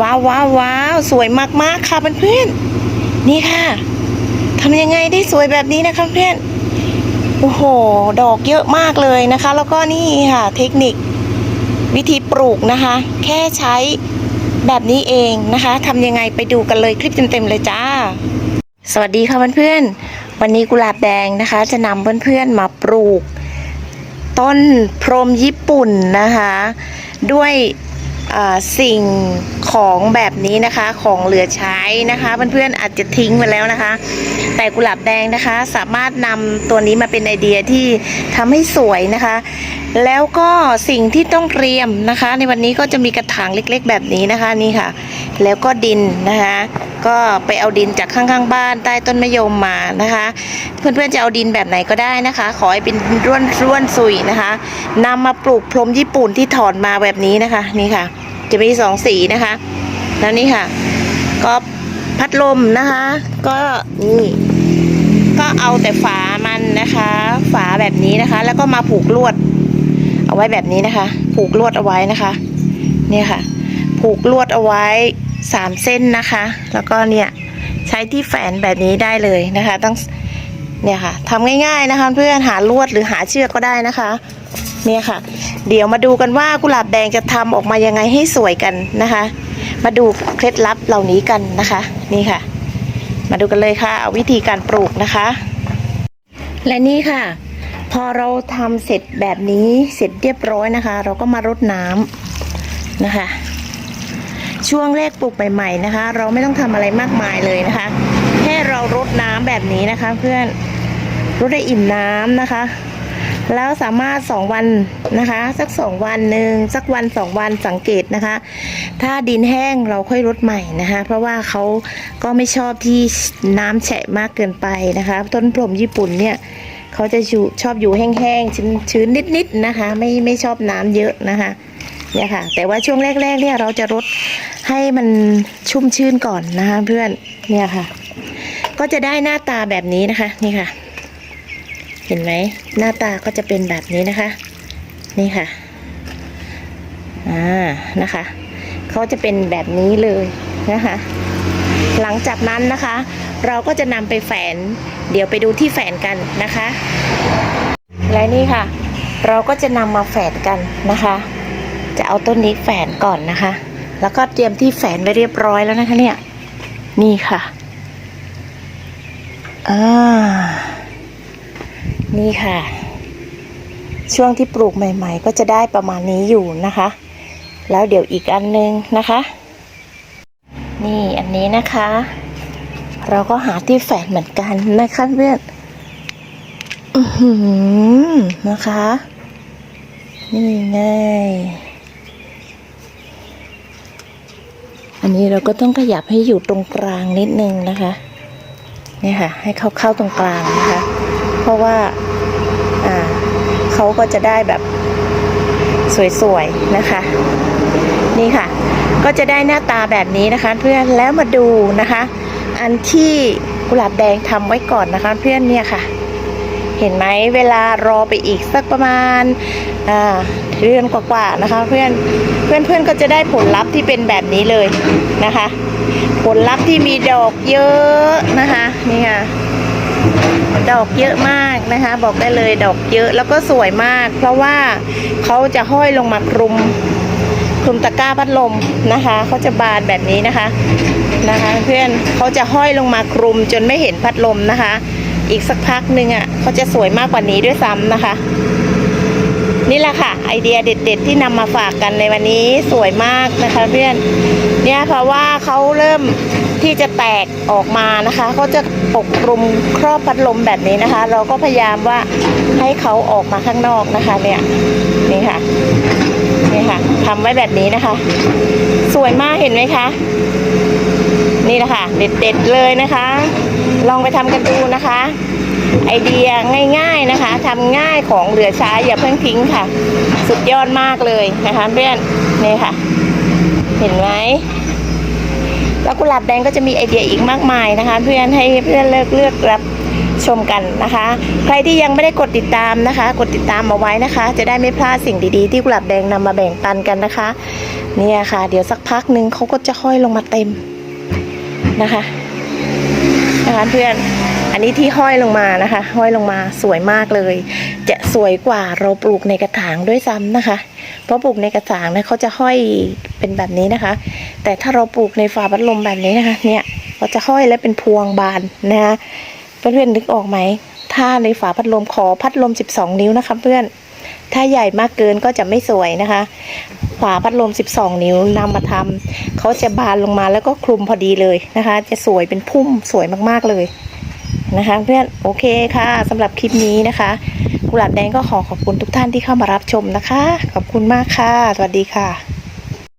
ว้าวว้าวว้าวสวยมากๆค่ะเพื่อนๆนี่ค่ะทำยังไงได้สวยแบบนี้นะคะเพื่อนโอ้โห ดอกเยอะมากเลยนะคะ แล้วก็นี่ค่ะ เทคนิควิธีปลูกนะคะ แค่ใช้แบบนี้เองนะคะทำยังไงไปดูกันเลยคลิปเต็มๆเลยจ้า สวัสดีค่ะเพื่อนๆวันนี้กุหลาบแดงนะคะ จะนำเพื่อนๆมาปลูก ต้นพรมญี่ปุ่นนะคะ ด้วย สิ่งของแบบนี้นะคะของเหลือใช้นะคะเพื่อนๆอาจจะทิ้งไปแล้วนะคะ แต่กุหลาบแดงนะคะสามารถนำตัวนี้มาเป็นไอเดียที่ทำให้สวยนะคะ แล้วก็สิ่งที่ต้องเตรียมนะคะ ในวันนี้ก็จะมีกระถางเล็ก ๆ แบบนี้นะคะนี่ค่ะ แล้วก็ดินนะคะ ก็ไปเอาดินจากข้างๆบ้านใต้ต้นมะยมมานะคะ เพื่อนๆจะเอาดินแบบไหนก็ได้นะคะ ขอให้เป็นร่วนร่วนซุยนะคะนำมาปลูกพรมญี่ปุ่นที่ถอนมาแบบนี้นะคะนี่ค่ะ จะมีสองสีนะคะ แล้วนี่ค่ะ ก็พัดลมนะคะ ก็นี่ก็เอาแต่ฝามันนะคะ ฝาแบบนี้นะคะ แล้วก็มาผูกลวด เอาไว้แบบนี้นะคะ ผูกลวดเอาไว้นะคะเนี่ยค่ะ ผูกลวดเอาไว้สามเส้นนะคะ แล้วก็เนี่ยใช้ที่แฝนแบบนี้ได้เลยนะคะต้องเนี่ยค่ะทำง่ายๆนะคะ เพื่อนหาลวดหรือหาเชือกก็ได้นะคะ เนี่ยค่ะ เดี๋ยวมาดูกันว่ากุหลาบแดงจะทำออกมายังไงให้สวยกันนะคะ มาดูเคล็ดลับเหล่านี้กันนะคะ นี่ค่ะ มาดูกันเลยค่ะวิธีการปลูกนะคะ และนี่ค่ะ พอเราทำเสร็จแบบนี้เสร็จเรียบร้อยนะคะ เราก็มารดน้ำนะคะ ช่วงแรกปลูกใหม่ๆนะคะ เราไม่ต้องทำอะไรมากมายเลยนะคะ แค่เรารดน้ำแบบนี้นะคะ เพื่อนรดได้อิ่มน้ำนะคะ แล้วสามารถสองวันนะคะ สักสองวันหนึ่งสักวันสองวันสังเกตนะคะ ถ้าดินแห้งเราค่อยรดใหม่นะคะ เพราะว่าเขาก็ไม่ชอบที่น้ำแฉะมากเกินไปนะคะ ต้นพรมญี่ปุ่นเนี่ย เขาจะชอบอยู่แห้งๆชื้นนิดๆนะคะ ไม่ไม่ชอบน้ำเยอะนะคะเนี่ยค่ะ แต่ว่าช่วงแรกๆเนี่ยเราจะรดให้มันชุ่มชื้นก่อนนะคะ เพื่อนเนี่ยค่ะ ก็จะได้หน้าตาแบบนี้นะคะ นี่ค่ะ เห็นไหมหน้าตาก็จะเป็นแบบนี้นะคะ นี่ค่ะอ่านะคะเขาจะเป็นแบบนี้เลยนะคะ หลังจากนั้นนะคะ เราก็จะนำไปแฝน เดี๋ยวไปดูที่แฝนกันนะคะ และนี่ค่ะ เราก็จะนำมาแฝนกันนะคะ จะเอาต้นนี้แฝนก่อนนะคะ แล้วก็เตรียมที่แฝนไว้เรียบร้อยแล้วนะคะเนี่ยนี่ค่ะอ่านี่ค่ะ ช่วงที่ปลูกใหม่ ๆ ก็จะได้ประมาณนี้อยู่นะคะ แล้วเดี๋ยวอีกอันนึงนะคะ นี่อันนี้นะคะ เราก็หาที่แฝงเหมือนกันนะคะเพื่อนอือนะคะ นี่ไงอันนี้เราก็ต้องขยับให้อยู่ตรงกลางนิดนึงนะคะเนี่ยค่ะ ให้เขาเข้าตรงกลางนะคะ เพราะว่าอ่าเขาก็จะได้แบบสวยๆนะคะ นี่ค่ะ ก็จะได้หน้าตาแบบนี้นะคะ เพื่อนแล้วมาดูนะคะ อันที่กุหลาบแดงทำไว้ก่อนนะคะ เพื่อนเนี่ยค่ะ เห็นไหมเวลารอไปอีกสักประมาณเดือนกว่าๆนะคะ เพื่อนเพื่อนเพื่อนก็จะได้ผลลัพธ์ที่เป็นแบบนี้เลยนะคะ ผลลัพธ์ที่มีดอกเยอะนะคะนี่ค่ะดอกเยอะมากนะคะ บอกได้เลยดอกเยอะแล้วก็สวยมาก เพราะว่าเขาจะห้อยลงมาคลุม คลุมตะกร้าพัดลมนะคะเขาจะบานแบบนี้นะคะนะคะเพื่อนเขาจะห้อยลงมาคลุมจนไม่เห็นพัดลมนะคะ อีกสักพักหนึ่งอะเขาจะสวยมากกว่านี้ด้วยซ้ำนะคะ นี่แหละค่ะ ไอเดียเด็ด ๆ ที่นำมาฝากกันในวันนี้สวยมากนะคะ เพื่อนเนี่ยเพราะว่าเขาเริ่ม ที่จะแตกออกมานะคะเขาจะปกคลุมครอบพัดลมแบบนี้นะคะ เราก็พยายามว่าให้เขาออกมาข้างนอกนะคะเนี่ยนี่ค่ะนี่ค่ะทำไว้แบบนี้นะคะ สวยมากเห็นไหมคะนี่แหละค่ะเด็ดๆเลยนะคะ ลองไปทำกันดูนะคะ ไอเดียง่าย ๆนะคะทำง่ายของเหลือใช้อย่าเพิ่งทิ้งค่ะ สุดยอดมากเลยนะคะเพื่อนนี่ค่ะ เห็นไหม แล้วกุหลาบแดงก็จะมีไอเดียอีกมากมายนะคะ เพื่อนให้เพื่อนเลือกเลือกรับชมกันนะคะ ใครที่ยังไม่ได้กดติดตามนะคะ กดติดตามมาไว้นะคะ จะได้ไม่พลาดสิ่งดีๆ ที่กุหลาบแดงนำมาแบ่งปันกันนะคะ เนี่ยค่ะ เดี๋ยวสักพักหนึ่งเขาก็จะห้อยลงมาเต็มนะคะนะคะเพื่อนอันนี้ที่ห้อยลงมานะคะ ห้อยลงมาสวยมากเลย จะสวยกว่าเราปลูกในกระถางด้วยซ้ำนะคะ ราะปลูกในกระถางเนี่ยเขาจะห้อยเป็นแบบนี้นะคะ แต่ถ้าเราปลูกในฝาพัดลมแบบนี้นะคะ เนี่ยเราจะห้อยและเป็นพวงบานนะคะเพื่อนๆนึกออกไหม ถ้าในฝาพัดลมขอพัดลม 12 นิ้วนะคะเพื่อน ถ้าใหญ่มากเกินก็จะไม่สวยนะคะ ฝาพัดลม 12 นิ้วนำมาทำเขาจะบานลงมาแล้วก็คลุมพอดีเลยนะคะ จะสวยเป็นพุ่มสวยมากๆเลย นะคะเพื่อนโอเคค่ะสำหรับคลิปนี้นะคะกุหลาบแดงก็ขอขอบคุณทุกท่านที่เข้ามารับชมนะคะ ขอบคุณมากค่ะ สวัสดีค่ะ